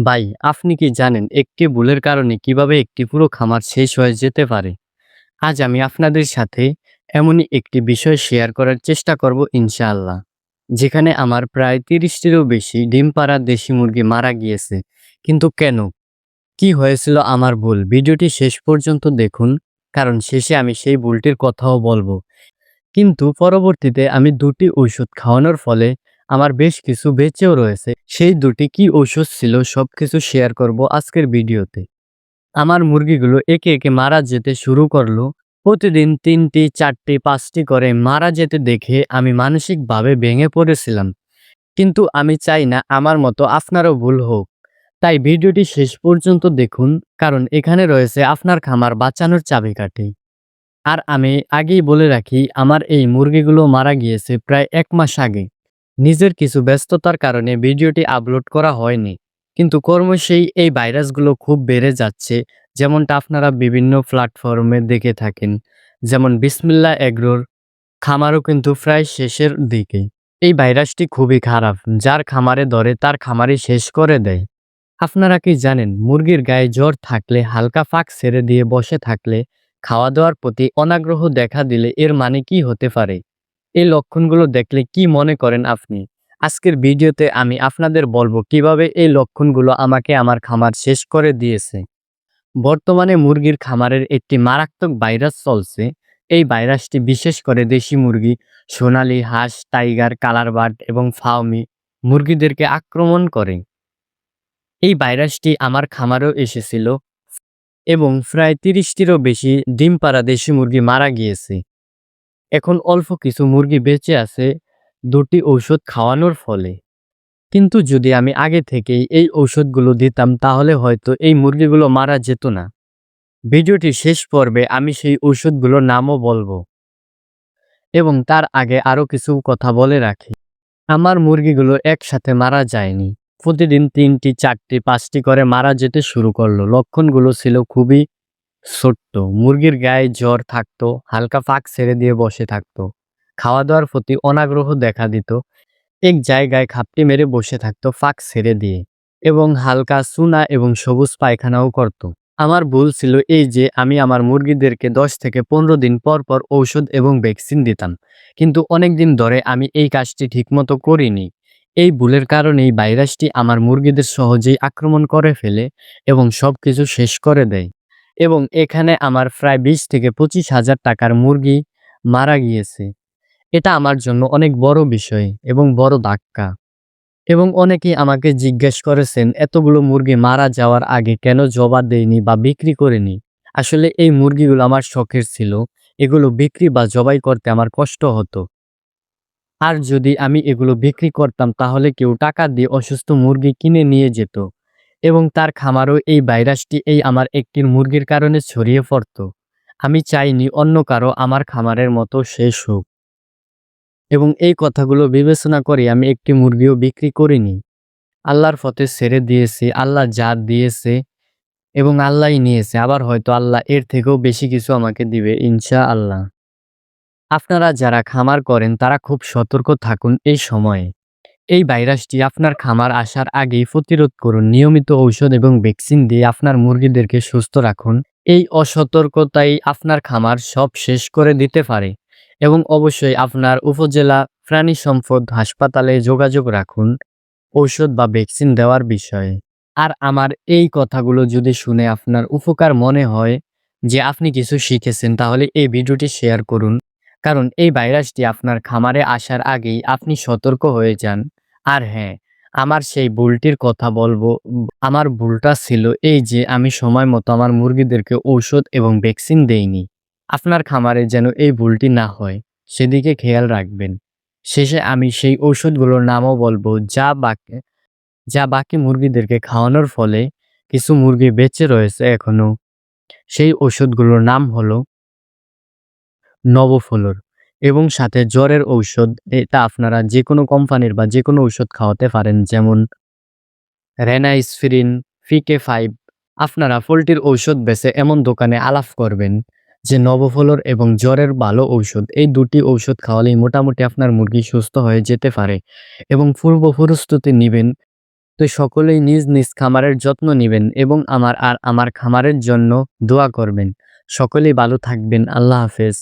ভাই, আপনি কি জানেন একটি ভুলের কারণে কীভাবে একটি পুরো খামার শেষ হয়ে যেতে পারে? আজ আমি আপনাদের সাথে এমনই একটি বিষয় শেয়ার করার চেষ্টা করব ইনশাআল্লাহ। যেখানে আমার প্রায় তিরিশটিরও বেশি ডিম পাড়া দেশি মুরগি মারা গিয়েছে। কিন্তু কেন? কি হয়েছিল আমার ভুল? ভিডিওটি শেষ পর্যন্ত দেখুন কারণ শেষে আমি সেই ভুলটির কথাও বলব। কিন্তু পরবর্তীতে আমি দুটি ওষুধ খাওয়ানোর ফলে আমার বেশ কিছু বেঁচেও রয়েছে। সেই দুটি কি ঔষধ ছিল সবকিছু শেয়ার করব আজকের ভিডিওতে। আমার মুরগিগুলো একে, একে মারা যেতে শুরু করল। প্রতিদিন ৩ টি, ৪ টি, ৫ টি করে মারা যেতে দেখে আমি মানসিকভাবে ভেঙে পড়েছিলাম। কিন্তু আমি চাই না আমার মতো আপনারও ভুল হোক। তাই ভিডিওটি শেষ পর্যন্ত দেখুন কারণ এখানে রয়েছে আপনার খামার বাঁচানোর চাবিকাঠি। আর আমি আগেই বলে রাখি আমার এই মুরগিগুলো মারা গিয়েছে প্রায় এক মাস আগে। নিজের কিছু ব্যস্ততার কারণে ভিডিওটি আপলোড করা হয়নি। কিন্তু ক্রমশই এই ভাইরাসগুলো খুব বেড়ে যাচ্ছে, যেমনটা আপনারা বিভিন্ন প্ল্যাটফর্মে দেখে থাকেন। যেমন বিসমিল্লাহ এগ্রোর খামারও কিন্তু প্রায় শেষের দিকে। এই ভাইরাসটি খুবই খারাপ, যার খামারে ধরে তার খামারই শেষ করে দেয়। আপনারা কি জানেন, মুরগির গায়ে জ্বর থাকলে, হালকা ফাঁক ছেড়ে দিয়ে বসে থাকলে খাওয়া দাওয়ার প্রতি অনাগ্রহ দেখা দিলে এর মানে কি হতে পারে? এই লক্ষণগুলো দেখলে কি মনে করেন আপনি? আজকের ভিডিওতে আমি আপনাদের বলব কীভাবে এই লক্ষণগুলো আমাকে আমার খামার শেষ করে দিয়েছে। বর্তমানে মুরগির খামারের একটি মারাত্মক ভাইরাস চলছে। এই ভাইরাসটি বিশেষ করে দেশি মুরগি, সোনালী হাঁস, টাইগার, কালারবার্ড এবং ফাউমি মুরগিদেরকে আক্রমণ করে। এই ভাইরাসটি আমার খামারেও এসেছিল এবং প্রায় তিরিশটিরও বেশি ডিম পাড়া দেশি মুরগি মারা গিয়েছে। এখন অল্প কিছু মুরগি বেঁচে আছে দুটি ঔষধ খাওয়ানোর ফলে। কিন্তু যদি আমি আগে থেকেই এই ঔষধগুলো দিতাম তাহলে হয়তো এই মুরগিগুলো মারা যেত না। ভিডিওটির শেষ পর্বে আমি সেই ঔষধগুলোর নামও বলব। এবং তার আগে আরও কিছু কথা বলে রাখি। আমার মুরগিগুলো একসাথে মারা যায়নি। প্রতিদিন ৩টি, ৪টি, ৫টি করে মারা যেতে শুরু করল। লক্ষণগুলো ছিল খুবই ছোট্ট। মুরগির গায়ে জ্বর থাকতো, হালকা ফাঁক ছেড়ে দিয়ে বসে থাকতো। খাওয়া দাওয়ার প্রতি অনাগ্রহ দেখা দিত। এক জায়গায় খাপটি মেরে বসে থাকতো ফাঁক ছেড়ে দিয়ে এবং হালকা চুনা এবং সবুজ পায়খানাও করত। আমার ভুল ছিল এই যে আমি আমার মুরগিদেরকে ১০ থেকে ১৫ দিন পর পর ঔষধ এবং ভ্যাকসিন দিতাম। কিন্তু অনেক দিন ধরে আমি এই কাজটি ঠিকমতো করিনি। এই ভুলের কারণেই ভাইরাসটি আমার মুরগিদের সহজেই আক্রমণ করে ফেলে এবং সব কিছু শেষ করে দেয়। এবং এখানে আমার প্রায় ২০ থেকে ২৫ হাজার টাকার মুরগি মারা গিয়েছে। এটা আমার জন্য অনেক বড় বিষয় এবং বড় ধাক্কা। এবং অনেকেই আমাকে জিজ্ঞেস করেছেন, এতগুলো মুরগি মারা যাওয়ার আগে কেন জবা দেয়নি বা বিক্রি করেনি আসলে এই মুরগিগুলো আমার শখের ছিল। এগুলো বিক্রি বা জবাই করতে আমার কষ্ট হতো। আর যদি আমি এগুলো বিক্রি করতাম, তাহলে কেউ টাকা দিয়ে অসুস্থ মুরগি কিনে নিয়ে যেত এবং তার খামারও এই ভাইরাসটি এই আমার একটির মুরগির কারণে ছড়িয়ে পড়ত। আমি চাইনি অন্য কারও আমার খামারের মতো শেষ হোক। এবং এই কথাগুলো বিবেচনা করে আমি একটি মুরগিও বিক্রি করিনি। আল্লাহর পথে ছেড়ে দিয়েছি, আল্লাহ যা দিয়েছে এবং আল্লাহই নিয়েছে। আবার হয়তো আল্লাহ এর থেকেও বেশি কিছু আমাকে দিবে ইনশাআল্লাহ। আপনারা যারা খামার করেন তারা খুব সতর্ক থাকুন এই সময়ে। এই ভাইরাসটি আপনার খামার আসার আগেই প্রতিরোধ করুন। নিয়মিত ঔষধ এবং ভ্যাকসিন দিয়ে আপনার মুরগিদেরকে সুস্থ রাখুন। এই অসতর্কতাই আপনার খামার সব শেষ করে দিতে পারে। এবং অবশ্যই আপনার উপজেলা প্রাণী সম্পদ হাসপাতালে যোগাযোগ রাখুন ঔষধ বা ভ্যাকসিন দেওয়ার বিষয়ে। আর আমার এই কথাগুলো যদি শুনে আপনার উপকার মনে হয় যে আপনি কিছু শিখেছেন, তাহলে এই ভিডিওটি শেয়ার করুন। কারণ এই ভাইরাসটি আপনার খামারে আসার আগেই আপনি সতর্ক হয়ে যান। আর হ্যাঁ, আমার সেই ভুলটির কথা বলব। আমার ভুলটা ছিল এই যে আমি সময় মতো আমার মুরগিদেরকে ঔষধ এবং ভ্যাকসিন দেইনি। আপনার খামারে যেন এই ভুলটি না হয় সেদিকে খেয়াল রাখবেন। শেষে আমি সেই ঔষধগুলোর নামও বলব যা বাকি যা বাকি মুরগিদেরকে খাওয়ানোর ফলে কিছু মুরগি বেঁচে রয়েছে এখনও। সেই ওষুধগুলোর নাম হলো নবফ্লোর এবং সাথে জ্বরের ঔষধ। এটা আপনারা যে কোনো কোম্পানির বা যে কোনো ঔষধ খাওয়াতে পারেন যেমন রেনাইসফিরিন, ফিকে ফাইভ। আপনারা পোল্ট্রির ঔষধ বেচে এমন দোকানে আলাপ করবেন যে নবফ্লোর এবং জ্বরের ভালো ঔষধ। এই দুটি ঔষধ খাওয়ালেই মোটামুটি আপনার মুরগি সুস্থ হয়ে যেতে পারে এবং পূর্ব প্রস্তুতি নিবেন তো সকলেই নিজ নিজ খামারের যত্ন নেবেন এবং আমার আর আমার খামারের জন্য দোয়া করবেন সকলেই ভালো থাকবেন আল্লাহ হাফেজ